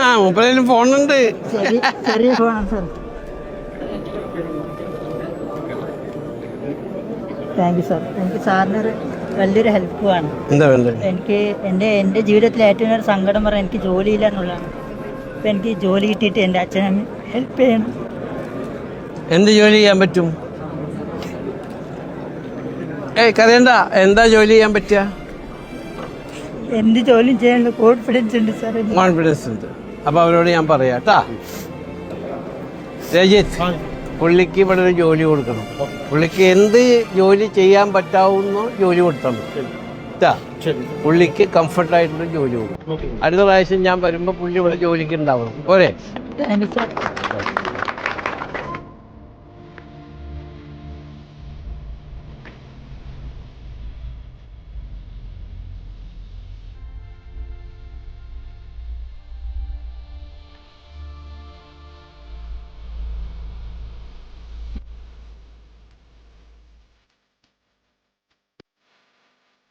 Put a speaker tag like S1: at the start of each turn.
S1: ആ മൂപ്പരേലും ഫോണുണ്ട്.
S2: ചെറിയ ഫോണാണ് സാർ. താങ്ക് യു സാർ എനിക്ക് സാറിനൊരു വലിയൊരു ഹെൽപ്പുമാണ്
S1: എന്താ വേണ്ടത്?
S2: എനിക്ക് എന്റെ എന്റെ ജീവിതത്തിൽ ഏറ്റവും ഒരു സങ്കടം പറയാൻ എനിക്ക് ജോലിയില്ല എന്നുള്ളതാണ്. അപ്പം എനിക്ക് ജോലി കിട്ടിയിട്ട് എന്റെ അച്ഛനും ഹെൽപ്പ് ചെയ്യണം.
S1: എന്ത് ജോലി ചെയ്യാൻ പറ്റും? ഏയ് കരയണ്ട. എന്താ ജോലി ചെയ്യാൻ പറ്റുക?
S2: എന്ത് ജോലി ചെയ്യാനുള്ള കോൺഫിഡൻസ് ഉണ്ട് സാർ.
S1: കോൺഫിഡൻസ് ഉണ്ട്. അപ്പൊ അവരോട് ഞാൻ പറയാം കേട്ടാ രജിത്ത് പുള്ളിക്ക് ഇവിടെ ഒരു ജോലി കൊടുക്കണം. പുള്ളിക്ക് എന്ത് ജോലി ചെയ്യാൻ പറ്റാവുന്ന ജോലി കൊടുത്തണം കേട്ടാ പുള്ളിക്ക് കംഫർട്ടായിട്ടുള്ള ജോലി കൊടുക്കും അടുത്ത പ്രാവശ്യം ഞാൻ വരുമ്പോൾ പുള്ളി ഇവിടെ ജോലിക്ക് ഉണ്ടാവണം. പോരെ.